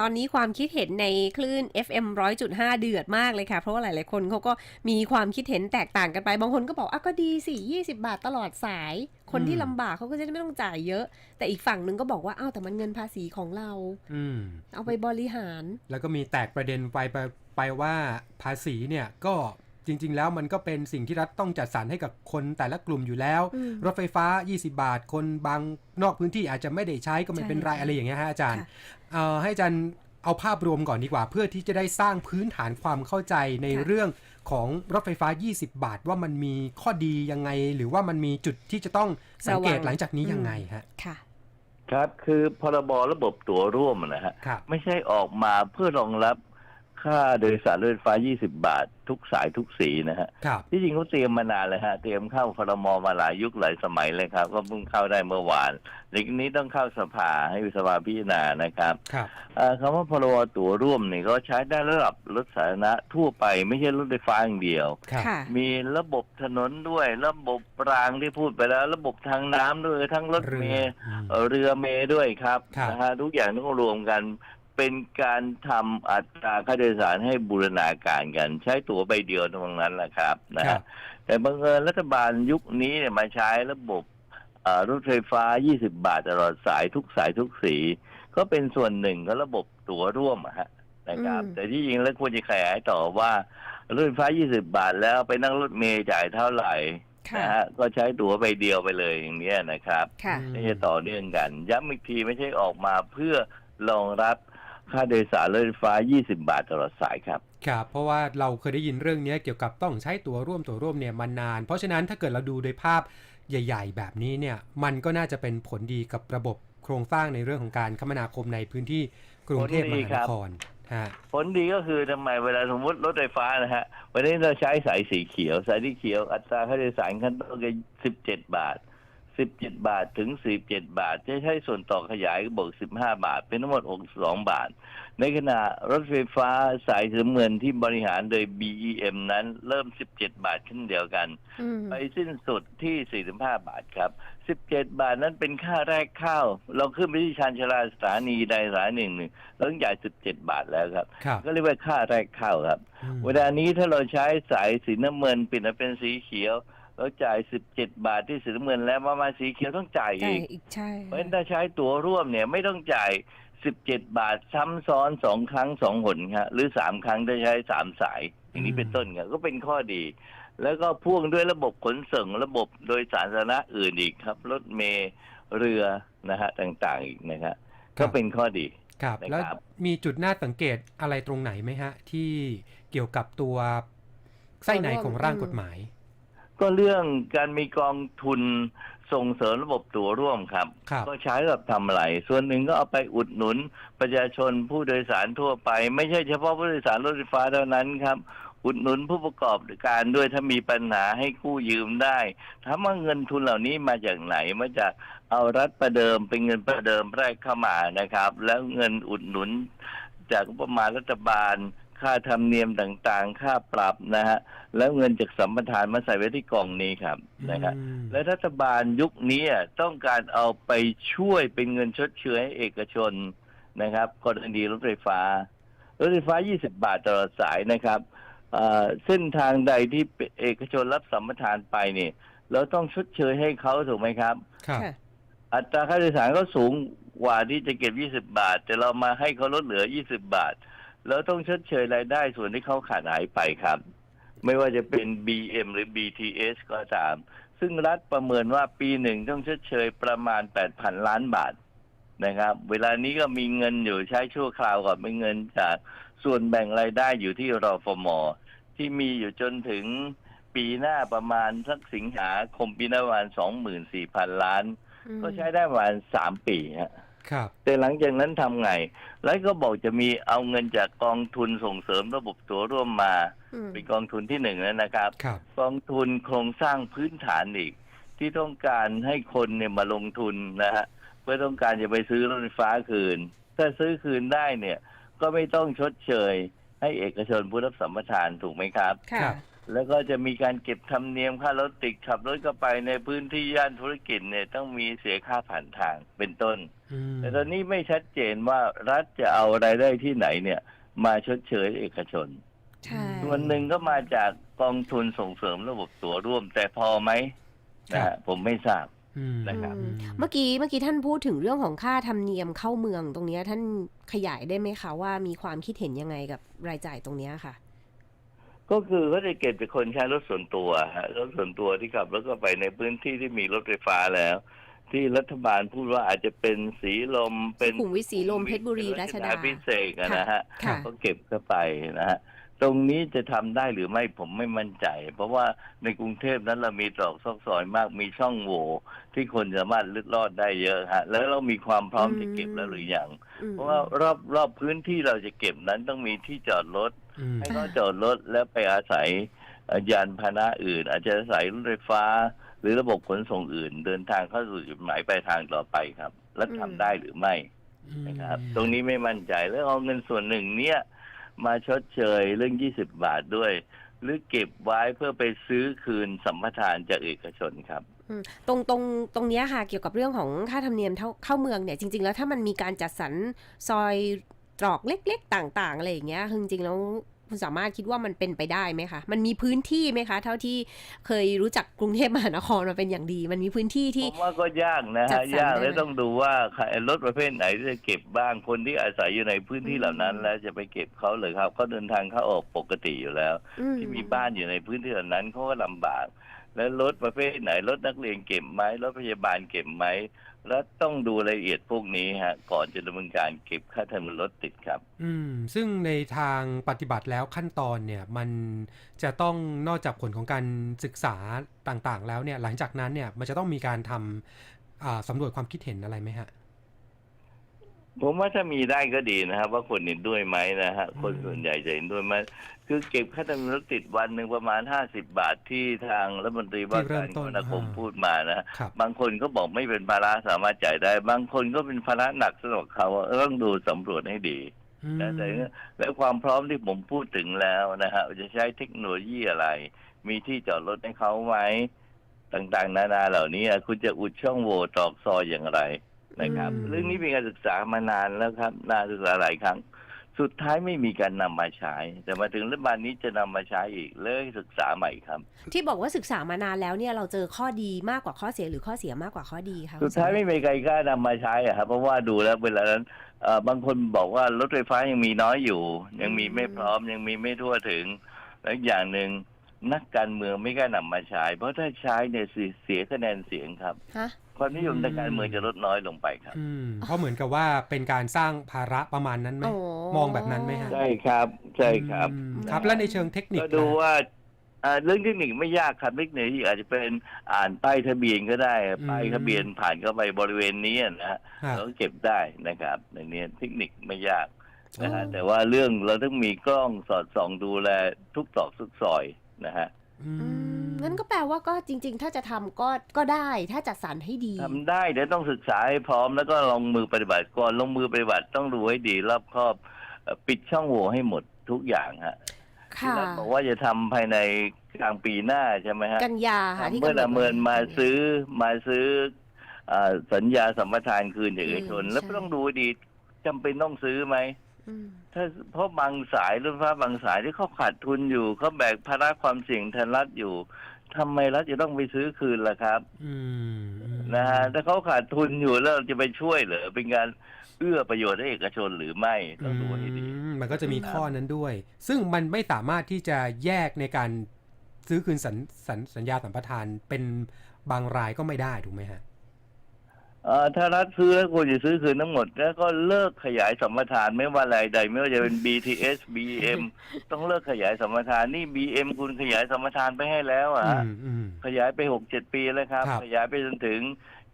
ตอนนี้ความคิดเห็นในคลื่น FM 100.5 เดือดมากเลยค่ะ เพราะว่าหลาย ๆ คนเขาก็มีความคิดเห็นแตกต่างกันไป บางคนก็บอกอะก็ดีสิ20 บาทตลอดสาย คนที่อืมลำบากเขาก็จะได้ไม่ต้องจ่ายเยอะ แต่อีกฝั่งหนึ่งก็บอกว่าอ้าวแต่มันเงินภาษีของเราอืมเอาไปบริหาร แล้วก็มีแตกประเด็นไปไปไปว่าภาษีเนี่ยก็ จริง ๆ แล้วมันก็เป็นสิ่งที่รัฐต้องจัดสรรให้กับคนแต่ละกลุ่มอยู่แล้วอืมรถไฟฟ้า 20 บาท คนบางนอกพื้นที่อาจจะไม่ได้ใช้ก็ไม่เป็นไรใช่อะไรอย่างเงี้ยฮะอาจารย์ค่ะเอ่อให้อาจารย์เอาภาพรวมก่อนดีกว่า เพื่อที่จะได้สร้างพื้นฐานความเข้าใจในค่ะเรื่องของรถไฟฟ้า 20 บาท ว่ามันมีข้อดียังไง หรือว่ามันมีจุดที่จะต้องสังเกตหลังจากนี้ยังไงฮะค่ะครับ คือพรบระบบตั๋วร่วมนะฮะครับไม่ใช่ออกมาเพื่อรองรับ ค่าโดยสารรถไฟฟ้า 20 บาท ทุกสายทุกสีนะฮะ ครับ ที่จริงเขาเตรียมมานานเลยฮะ เตรียมเข้าพรมมาหลายยุคหลายสมัยเลยครับ ก็เพิ่งเข้าได้เมื่อวานในนี้ต้องเข้าสภาให้สภาพิจารณานะครับครับ เอ่อคำว่าพรบตั๋วร่วมนี่ก็ใช้ได้ระดับรถสาธารณะทั่วไปไม่ใช่รถไฟฟ้าอย่างเดียว ครับ ค่ะ มีระบบถนนด้วย ระบบรางที่พูดไปแล้ว ระบบทางน้ำด้วยทั้งรถเมล์อืมเอ่อเรือเมล์ด้วยครับครับ นะฮะทุกอย่างต้องรวมกัน เป็นการทำอัตราค่าโดยสารให้บูรณาการกัน ใช้ตั๋วใบเดียวตรงนั้นแหละครับนะครัฮะบแต่บังเอิญรัฐบาลยุคนี้เนี่ยมาใช้ระบบเอ่อรถไฟฟ้า 20 บาทตลอดสายทุกสายทุกสี ก็เป็นส่วนหนึ่งของระบบตั๋วร่วมอะฮะนะครับอืมแต่ที่จริงแล้วควรจะขยายต่อว่ารถไฟฟ้า 20 บาทแล้วไปนั่งรถเมล์จ่ายเท่าไหร่ค่ะนะฮะก็ใช้ตั๋วใบเดียวไปเลยอย่างเนี้ยนะครับค่ะอืมไม่ใช่ต่อเนื่องกันย้ำอีกทีไม่ใช่ออกมาเพื่อรองรับ ค่าโดยสารรถไฟฟ้า 20 บาทตลอดสายครับ ครับ เพราะว่าเราเคยได้ยินเรื่องนี้เกี่ยวกับต้องใช้ตัวร่วมตัวร่วมเนี่ยมานาน เพราะฉะนั้นถ้าเกิดเราดูโดยภาพใหญ่ ๆ แบบนี้เนี่ย มันก็น่าจะเป็นผลดีกับระบบโครงสร้างในเรื่องของการคมนาคมในพื้นที่กรุงเทพมหานครฮะผลดีก็คือทำไมเวลาสมมติรถไฟฟ้านะฮะวันนี้เราใช้สายสีเขียว สายสีเขียวอัตราค่าโดยสารขั้นต้นก็17บาท 17บาทถึง47บาทจะใช้ส่วนต่อขยายก็บอก15บาท เป็นทั้งหมด62บาท ในขณะรถไฟฟ้าสายสีน้ำเงินที่บริหารโดย BEM นั้นเริ่ม17บาทเช่นเดียวกันอืมไปสิ้นสุดที่45บาทครับ17บาทนั้นเป็นค่าแรกเข้า เราขึ้นไปที่ชานชาลาสถานีใดสถานีหนึ่งเราต้องจ่าย17บาทแล้วครับครับ ก็เรียกว่าค่าแรกเข้าครับอืมเวลานี้ถ้าเราใช้สายสีน้ำเงินเปลี่ยนมาเป็นสีเขียว เราจ่าย17บาทที่สีน้ำเงินแล้วมามาสีเขียวต้องจ่ายใช่อีกอีกใช่เพราะฉะนั้นถ้าใช้ตั๋วร่วมเนี่ยไม่ต้องจ่าย17บาทซ้ำซ้อนสองครั้งสองหนครับหรือสามครั้งถ้าใช้สามสาย อย่างนี้เป็นต้นครับก็เป็นข้อดี แล้วก็พ่วงด้วยระบบขนส่งระบบโดยสารสาธารณะอื่นอีกครับ รถเมล์เรือนะฮะต่างๆอีกนะครับก็เป็นข้อดี ครับนะครับแล้วมีจุดน่าสังเกตอะไรตรงไหนไหมฮะ ที่เกี่ยวกับตัวไส้ในของร่างกฎหมาย ก็เรื่องการมีกองทุนส่งเสริมระบบตั๋วร่วมครับ ครับก็ใช้กับทำอะไร ส่วนหนึ่งก็เอาไปอุดหนุนประชาชนผู้โดยสารทั่วไป ไม่ใช่เฉพาะผู้โดยสารรถไฟฟ้าเท่านั้นครับ อุดหนุนผู้ประกอบการด้วยถ้ามีปัญหาให้กู้ยืมได้ถามว่าเงินทุนเหล่านี้มาจากไหนมาจากเอารัฐประเดิมเป็นเงินประเดิมแรกเข้ามานะครับ แล้วเงินอุดหนุนจากงบประมาณรัฐบาล ค่าธรรมเนียมต่างๆ ค่าปรับนะฮะ แล้วเงินจากสัมปทานมาใส่ไว้ที่กล่องนี้ครับนะครับอืมและรัฐบาลยุคนี้อะต้องการเอาไปช่วยเป็นเงินชดเชยให้เอกชนนะครับกรณีรถไฟฟ้ารถไฟฟ้า 20 บาทตลอดสายนะครับเอ่อเส้นทางใดที่เอกชนรับสัมปทานไปเนี่ยเราต้องชดเชยให้เขาถูกไหมครับครับค่ะอัตราค่าโดยสารก็สูงกว่าที่จะเก็บ 20 บาท แต่เรามาให้เขาลดเหลือ 20 บาท แล้วต้องชดเชยรายได้ส่วนที่เขาขาดหายไปครับ ไม่ว่าจะเป็น BM หรือ BTS ก็ตาม ซึ่งรัฐประเมินว่าปีหนึ่งต้องชดเชยประมาณ 8,000 ล้านบาทนะครับ เวลานี้ก็มีเงินอยู่ใช้ชั่วคราวก่อนเป็นเงินจากส่วนแบ่งรายได้อยู่ที่รอฟมที่มีอยู่จนถึงปีหน้าประมาณสักสิงหาคมปีหน้าประมาณ24,000ล้านอืมก็ใช้ได้ประมาณสามปีฮะ ครับ แต่หลังจากนั้นทำไง แล้วก็บอกจะมีเอาเงินจากกองทุนส่งเสริมระบบตัวร่วมมาอืมเป็นกองทุนที่หนึ่งแล้วนะครับครับกองทุนโครงสร้างพื้นฐานอีก ที่ต้องการให้คนเนี่ยมาลงทุนนะฮะเพื่อต้องการจะไปซื้อรถไฟฟ้าคืน ถ้าซื้อคืนได้เนี่ย ก็ไม่ต้องชดเชย ให้เอกชนผู้รับสัมปทานถูกไหมครับค่ะครับ แล้วก็จะมีการเก็บธรรมเนียมค่ารถติดขับรถเข้าไปในพื้นที่ย่านธุรกิจเนี่ยต้องมีเสียค่าผ่านทางเป็นต้นอืมแต่ตอนนี้ไม่ชัดเจนว่ารัฐจะเอารายได้ที่ไหนเนี่ย มาชดเชยเอกชนใช่ส่วนหนึ่งก็มาจากกองทุนส่งเสริมระบบตัวร่วม แต่พอไหมนะฮะผมไม่ทราบอืมนะครับอืมเมื่อกี้เมื่อกี้ท่านพูดถึงเรื่องของค่าธรรมเนียมเข้าเมืองตรงเนี้ยท่านขยายได้ไหมคะว่ามีความคิดเห็นยังไงกับรายจ่ายตรงเนี้ยค่ะ ก็คือเขาจะเก็บจากคนใช้รถส่วนตัวฮะรถส่วนตัวที่ขับรถก็ไปในพื้นที่ที่มีรถไฟฟ้าแล้ว ที่รัฐบาลพูดว่าอาจจะเป็นสีลมเป็นสุขุมวิทสีลมเพชรบุรีรัชดาพิเศษกอะนะฮะค่ะก็เก็บเข้าไปนะฮะ ตรงนี้จะทำได้หรือไม่ผมไม่มั่นใจ เพราะว่าในกรุงเทพนั้นเรามีตรอกซอกซอยมากมีช่องโหว่ที่คนสามารถลึดลอดได้เยอะฮะ แล้วเรามีความพร้อมจะเก็บแล้วหรือยังอืมเพราะว่ารอบรอบพื้นที่เราจะเก็บนั้นต้องมีที่จอดรถอืมให้เขาจอดรถแล้วไปอาศัยเอ่อยานพาหนะอื่น อาจจะอาศัยรถไฟฟ้า หรือระบบขนส่งอื่น เดินทางเข้าสู่จุดหมายปลายทางต่อไปครับ แล้วทำได้หรือไม่นะครับ ตรงนี้ไม่มั่นใจแล้วเอาเงินส่วนหนึ่งเนี่ย มาชดเชยเรื่อง 20 บาทด้วย หรือเก็บไว้เพื่อไปซื้อคืนสัมปทานจากเอกชนครับตรงตรงตรงนี้ค่ะเกี่ยวกับเรื่องของค่าธรรมเนียมเข้าเมืองเนี่ยจริง ๆ แล้วถ้ามันมีการจัดสรรซอยตรอกเล็ก ๆ ต่าง ๆ อะไรอย่างเงี้ยจริงๆแล้ว คุณสามารถคิดว่ามันเป็นไปได้ไหมคะ มันมีพื้นที่ไหมคะ เท่าที่เคยรู้จักกรุงเทพมหานครมาเป็นอย่างดี มันมีพื้นที่ผที่มว่าก็ยากนะจัฮะดสรรยากได้และไหมต้องดูว่าใครรถประเภทไหนที่จะเก็บบ้างคนที่อาศัยอยู่ในพื้นที่เหล่านั้นอืมแล้วจะไปเก็บเขาเลยครับเขาเดินทางเข้าออกปกติอยู่แล้วอืที่มีบ้านอยู่ในพื้นที่เหล่านั้นเขาก็ลำบาก แล้วรถประเภทไหนรถนักเรียนเก็บไหมรถพยาบาลเก็บไหมแล้วต้องดูรายละเอียดพวกนี้ฮะ ก่อนจะดำเนินการเก็บค่าธรรมเนียมรถติดครับ อืม ซึ่งในทางปฏิบัติแล้วขั้นตอนเนี่ย มันจะต้องนอกจากผลของการศึกษาต่างๆ แล้วเนี่ย หลังจากนั้นเนี่ยมันจะต้องมีการทำสำรวจความคิดเห็นอะไรไหมฮะ ผมว่าถ้ามีได้ก็ดีนะครับ ว่าคนเห็นด้วยไหมนะฮะคนอืมส่วนใหญ่จะเห็นด้วยไหมคือเก็บค่าธรรมเนียมรถติดวันหนึ่งประมาณห้าสิบบาทที่ทางรัฐมนตรีว่าการคมนาคมพูดมานะครับบางคนก็บอกไม่เป็นภาระสามารถจ่ายได้ บางคนก็เป็นภาระหนักสำหรับเขาต้องดูสำรวจให้ดีอืมนะแต่และความพร้อมที่ผมพูดถึงแล้วนะฮะจะใช้เทคโนโลยีอะไร มีที่จอดรถให้เขาไหมต่างๆ นานาเหล่านี้คุณจะอุดช่องโหว่ตรอกซอยอย่างไร นะครับอืมเรื่องนี้มีการศึกษามานานแล้วครับนานศึกษาหลายครั้ง สุดท้ายไม่มีการนำมาใช้ แต่มาถึงรัฐบาลนี้จะนำมาใช้อีกเลยศึกษาใหม่ครับ ที่บอกว่าศึกษามานานแล้วเนี่ยเราเจอข้อดีมากกว่าข้อเสียหรือข้อเสียมากกว่าข้อดีคะสุดท้ายไม่มีใครกล้านำมาใช้อะครับเพราะว่าดูแล้วเวลานั้นเอ่อบางคนบอกว่ารถไฟฟ้ายังมีน้อยอยู่ ยังมีไม่พร้อมยังมีไม่ทั่วถึงและอีกอย่างหนึ่งนักการเมืองไม่กล้านำมาใช้ เพราะถ้าใช้เนี่ยเสียเสียคะแนนเสียงครับฮะ ความนิยมทางการเมืองจะลดน้อยลงไปครับอืมเพราะเหมือนกับว่าเป็นการสร้างภาระประมาณนั้นไหมโอ้ มองแบบนั้นไหมฮะใช่ครับใช่ครับอืมครับ และในเชิงเทคนิคก็ดูนะ ว่าอ่าเรื่องเทคนิคไม่ยากครับเทคนิคอาจจะเป็นอ่านป้ายทะเบียนก็ได้ป้ายทะเบียนผ่านเข้าไปบริเวณนี้นะฮะ ฮะ เราเก็บได้นะครับในนี้เทคนิคไม่ยากนะฮะอ๋อ แต่ว่าเรื่องเราต้องมีกล้องสอดส่องดูแลทุกตอกทุกซอยนะฮะ อือืมมงั้นก็แปลว่าก็จริง ๆ ถ้าจะทำก็ก็ได้ถ้าจัดสรรให้ดี ทำได้แต่ต้องศึกษาให้พร้อมแล้วก็ลงมือปฏิบัติก่อนลงมือปฏิบัติต้องดูให้ดีรอบครอบเอ่อปิดช่องโหว่ให้หมดทุกอย่างฮะที่ค่ะรัฐบอกว่าจะทำภายในกลางปีหน้าใช่ไหมฮะ กันยาค่ะที่เมื่อกำหนดดำเนินมาไว้ซื้อมาซื้ออ่าสัญญาสัมปทานคืนจากเอกชน อืมแล้วใช่ ต้องดูดีจำเป็นต้องซื้อไหมอืม ถ้าเพราะบางสายรถไฟฟ้าบางสายที่เขาขาดทุนอยู่เขาแบกภาระความเสี่ยงแทนรัฐอยู่ทำไมรัฐจะต้องไปซื้อคืนล่ะครับอืมอืมนะฮะถ้าเขาขาดทุนอยู่แล้วเราจะไปช่วยเหรอเป็นการเอื้อประโยชน์ให้เอกชนหรือไม่ต้องดูให้ดีอืมมันก็จะมีอืมข้อนั้นด้วย ซึ่งมันไม่สามารถที่จะแยกในการซื้อคืนสัญสัญสัญญาสัมปทานเป็นบางรายก็ไม่ได้ถูกไหมฮะ เอ่อถ้ารัฐซื้อแล้วควรจะซื้อคืนทั้งหมด แล้วก็เลิกขยายสัมปทานไม่ว่ารายใด ไม่ว่าจะเป็น BTS BM ต้องเลิกขยายสัมปทานนี่ BM คุณขยายสัมปทานไปให้แล้วอะอืมอืม ขยายไปหกเจ็ดปีแล้วครับ ครับ ขยายไปจนถึง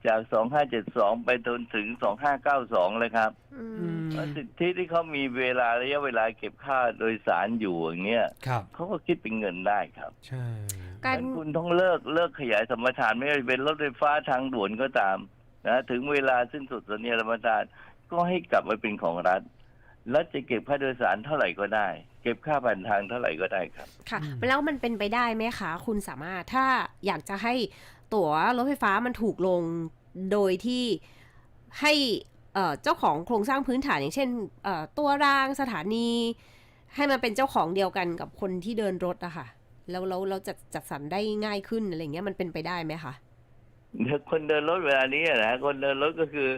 จากสองห้าเจ็ดสองไปจนถึงสองห้าเก้าสองเลยครับอือืมมสิทธิที่เขามีเวลาระยะเวลาเก็บค่าโดยสารอยู่อย่างเงี้ยครับเขาก็คิดเป็นเงินได้ครับ ใช่ การงั้นคุณต้องเลิกเลิกขยายสัมปทานไม่ว่าจะเป็นรถไฟฟ้าทางด่วนก็ตาม นะถึงเวลาสิ้นสุดสัญญาสัมปทานก็ให้กลับมาเป็นของรัฐรัฐจะเก็บค่าโดยสารเท่าไหร่ก็ได้ เก็บค่าผ่านทางเท่าไหร่ก็ได้ครับ ค่ะอืมแล้วมันเป็นไปได้ไหมคะ คุณสามารถถ้าอยากจะให้ตั๋วรถไฟฟ้ามันถูกลงโดยที่ให้เอ่อเจ้าของโครงสร้างพื้นฐานอย่างเช่นเอ่อตัวรางสถานี ให้มันเป็นเจ้าของเดียวกันกับคนที่เดินรถอะค่ะแล้วเราเราจะจัดสรรได้ง่ายขึ้นอะไรเงี้ยมันเป็นไปได้ไหมคะ คนเดินรถเวลานี้นะฮะคนเดินรถก็คือ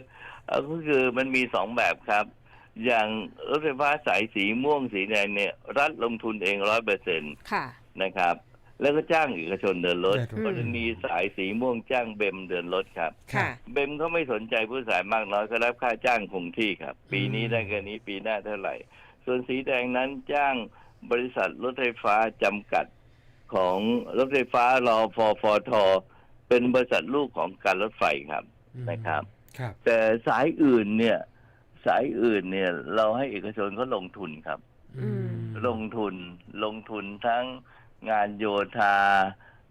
เอ่อก็คือมันมีสองแบบครับ อย่างรถไฟฟ้าสายสีม่วงสีแดงเนี่ย รัฐลงทุนเองร้อยเปอร์เซ็นตค่ะนะครับ แล้วก็จ้างเอกชนเดินรถเดินรถกรณีสายสีม่วงจ้างเบมเดินรถครับค่ะเบมเขาไม่สนใจผู้โดยสารมากน้อยก็รับค่าจ้างคงที่ครับ ปีนี้ได้แค่นี้ปีหน้าเท่าไหร่ ส่วนสีแดงนั้นจ้างบริษัทรถไฟฟ้าจำกัดของรถไฟฟ้ารอฟอฟอทอ เป็นบริษัทลูกของการรถไฟครับอืมนะครับ ครับ แต่สายอื่นเนี่ย สายอื่นเนี่ย เราให้เอกชนเขาลงทุนครับอืมลงทุนลงทุนทั้งงานโยธา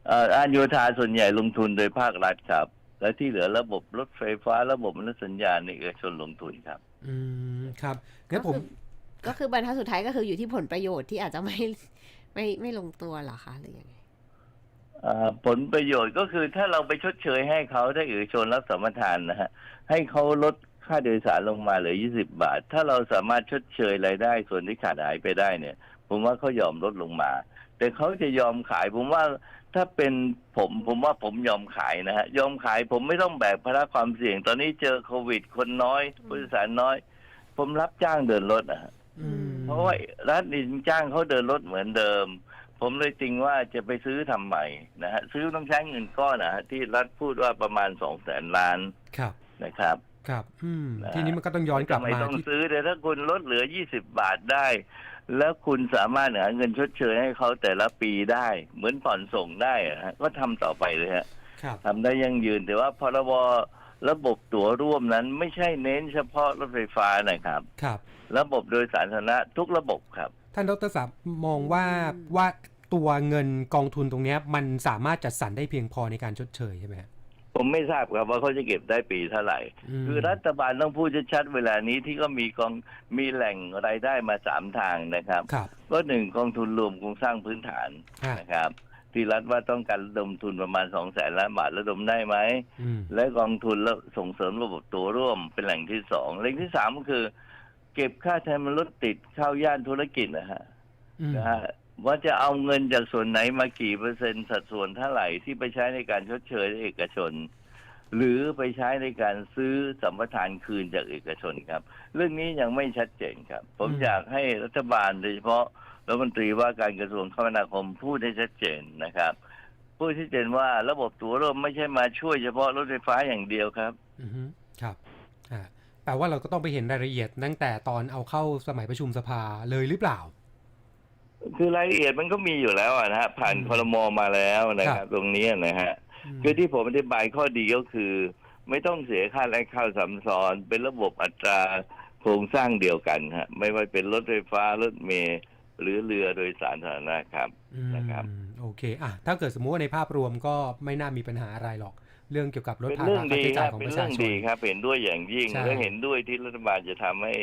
เอ่องานโยธาส่วนใหญ่ลงทุนโดยภาครัฐครับ และที่เหลือระบบรถไฟฟ้าระบบมนุษยสัญญาณนี่เอกชนลงทุนครับ อืมครับงั้นผม ก็คือบรรทัดสุดท้ายก็คืออยู่ที่ผลประโยชน์ที่อาจจะไม่ไม่ไม่ลงตัวเหรอคะหรือยังไงเอ่อ ผลประโยชน์ก็คือถ้าเราไปชดเชยให้เขาถ้าเอกชนรับสัมปทานนะฮะให้เขาลดค่าโดยสารลงมาเหลือ 20 บาท ถ้าเราสามารถชดเชยรายได้ ส่วนที่ขาดหายไปได้เนี่ย ผมว่าเขายอมลดลงมา แต่เขาจะยอมขายผมว่าถ้าเป็นผมผมว่าผมยอมขายนะฮะยอมขายผมไม่ต้องแบกภาระความเสี่ยง ตอนนี้เจอโควิด คนน้อยผู้โดยสารน้อย ผมรับจ้างเดินรถนะฮะอืมเพราะว่ารัฐนี่จ้างเขาเดินรถเหมือนเดิม ผมเลยติงว่าจะไปซื้อทำใหม่นะฮะซื้อต้องใช้เงินก้อนนะฮะที่รัฐพูดว่าประมาณสองแสนล้านครับ นะครับ ครับ อืม นะ ทีนี้มันก็ต้องย้อนกลับทำไมมาต้องที่ซื้อแต่ถ้าคุณลดเหลือยี่สิบบาทได้ แล้วคุณสามารถหาเงินชดเชยให้เขาแต่ละปีได้ เหมือนผ่อนส่งได้อะฮะก็ทำต่อไปเลยฮะ ครับ ทำได้ยั่งยืนแต่ว่าพรบระบบตั๋วร่วมนั้นไม่ใช่เน้นเฉพาะรถไฟฟ้านะครับ ครับ ระบบโดยสารสาธารณะทุกระบบครับ ท่านดรศักดิ์มองว่าว่า ตัวเงินกองทุนตรงเนี้ยมันสามารถจัดสรรได้เพียงพอในการชดเชยใช่ไหมฮะผมไม่ทราบครับว่าเขาจะเก็บได้ปีเท่าไหร่มคือรัฐบาลต้องพูดชัดๆเวลานี้ที่ก็มีกองมีแหล่งรายได้มาสามทางนะครับครับก็หนึ่งกองทุนรวมโครงสร้างพื้นฐานฮะนะครับที่รัฐว่าต้องการระดมทุนประมาณสองแสนล้านบาทระดมได้ไหมอืมและกองทุนแล้วส่งเสริมระบบตัวร่วมเป็นแหล่งที่สองแหล่งที่สามก็คือ เก็บค่าแทนมันรถติดเข้าย่านธุรกิจนะฮะอืมนะฮะ ว่าจะเอาเงินจากส่วนไหนมากี่เปอร์เซ็นต์สัดส่วนเท่าไหร่ที่ไปใช้ในการชดเชยให้เอกชน หรือไปใช้ในการซื้อสัมปทานคืนจากเอกชนครับ เรื่องนี้ยังไม่ชัดเจนครับ ผมอยากให้รัฐบาลโดยเฉพาะรัฐมนตรีว่าการกระทรวงคมนาคมพูดให้ชัดเจนนะครับพูดชัดเจนว่าระบบตั๋วร่วมไม่ใช่มาช่วยเฉพาะรถไฟฟ้าอย่างเดียวครับอือฮึครับอ่าแปลว่าเราก็ต้องไปเห็นรายละเอียดตั้งแต่ตอนเอาเข้าสมัยประชุมสภาเลยหรือเปล่า คือรายละเอียดมันก็มีอยู่แล้วอะนะฮะผ่านอืมคลมมาแล้วนะคครัรับบตรงนี้นะฮะมคือที่ผมอธิบายข้อดีก็คือ ไม่ต้องเสียค่าแรงข้าวสัมซ้อนเป็นระบบอัตราโครงสร้างเดียวกันฮะไม่ว่าเป็นรถไฟฟ้ารถเมล์หรือเรือโดยสารสาธารณะครับอืมนะครับโอเคอะถ้าเกิดสมมุติว่าในภาพรวมก็ไม่น่ามีปัญหาอะไรหรอก เรื่องเกี่ยวกับลดเป็นภาเรื่ระองค่าดีใช้คจ่ารัยบของเป็ปนระเรื่ชาองชนดีครับเห็นด้วยอย่างยิ่งใช่และเห็นด้วยที่รัฐบาลจะทำให้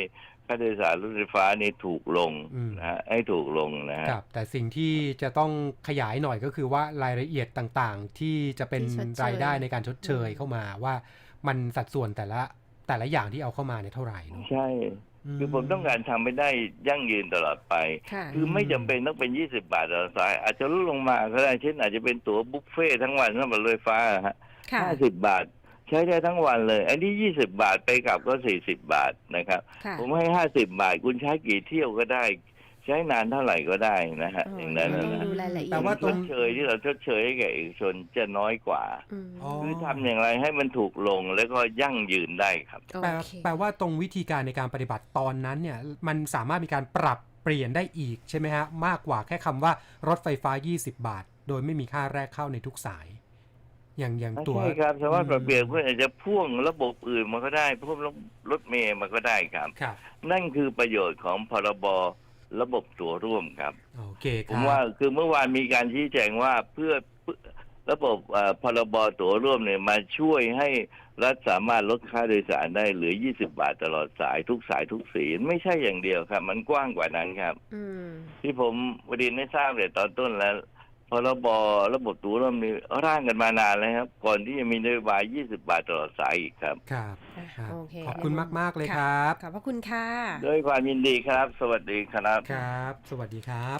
ค่าโดยสารรถไฟฟ้านี่ถูกลงอืมนะฮะให้ถูกลงนะฮะครับแต่สิ่งที่จะต้องขยายหน่อยก็คือว่ารายละเอียดต่างๆ ที่จะเป็นที่ชดเชยรายได้ในการชดเชยอืมเข้ามาว่ามันสัดส่วนแต่ละแต่ละอย่างที่เอาเข้ามาเนี่ยเท่าไหร่เนาะใช่คือผมต้องการทำให้ได้ยั่งยืนตลอดไปค่ะคือไม่จำเป็นต้องเป็น20บาทต่อสาย อาจจะลดลงมาก็ได้เช่นอาจจะเป็นตั๋วบุฟเฟ่ต์ทั้งวันสำหรับรถไฟฟ้าฮะค่ะห้าสิบบาท ใช้ได้ทั้งวันเลย อันนี้ยี่สิบาทไปกลับก็สี่สิบบาทนะครับ ค่ะ ผมให้ห้าสิบบาท คุณใช้กี่เที่ยวก็ได้ ใช้นานเท่าไหร่ก็ได้นะฮะอ๋ออย่างนั้นต้นะองนะดูรายละเอียดแต่ว่าตชรงดเชยที่เราชดเชยให้แก่เอกชนจะน้อยกว่า อืมอ๋อ คือทำอย่างไรให้มันถูกลงแล้วก็ยั่งยืนได้ครับโอแปลเคแปลว่าตรงวิธีการในการปฏิบัติตอนนั้นเนี่ยมันสามารถมีการปรับเปลี่ยนได้อีกใช่ไหมฮะ มากกว่าแค่คำว่ารถไฟฟ้า 20 บาท โดยไม่มีค่าแรกเข้าในทุกสาย อย่างอย่างตัวใช่ครับสามารถปรับเปลี่ยนอืมเพื่ออาจจะพ่วงระบบอื่นมาก็ได้พ่วงรถเมย์มาก็ได้ครับครับนั่นคือประโยชน์ของพรบระบบตั๋วร่วมครับโอเคคผรับมว่าคือเมื่อวานมีการชี้แจงว่าเพื่อเพื่อระบบเอ่อพรบตั๋วร่วมเนี่ยมาช่วยให้รัฐสามารถลดค่าโดยสารได้เหลือ 20 บาทตลอดสายทุกสายทุกสีไม่ใช่อย่างเดียวครับ มันกว้างกว่านั้นครับอืมที่ผมวดินได้ทราบเลยตอนต้นแล้ว พรบระบบตั๋วร่วมนี้ร่างกันมานานแล้วครับ ก่อนที่จะมีนโยบาย 20 บาทตลอดสายอีกครับ ครับอะครับโอเคขอบคุณมากๆเลยค่ะครับ ขอบพระคุณค่ะ ด้วยความยินดีครับ สวัสดีครับ ครับ สวัสดีครับ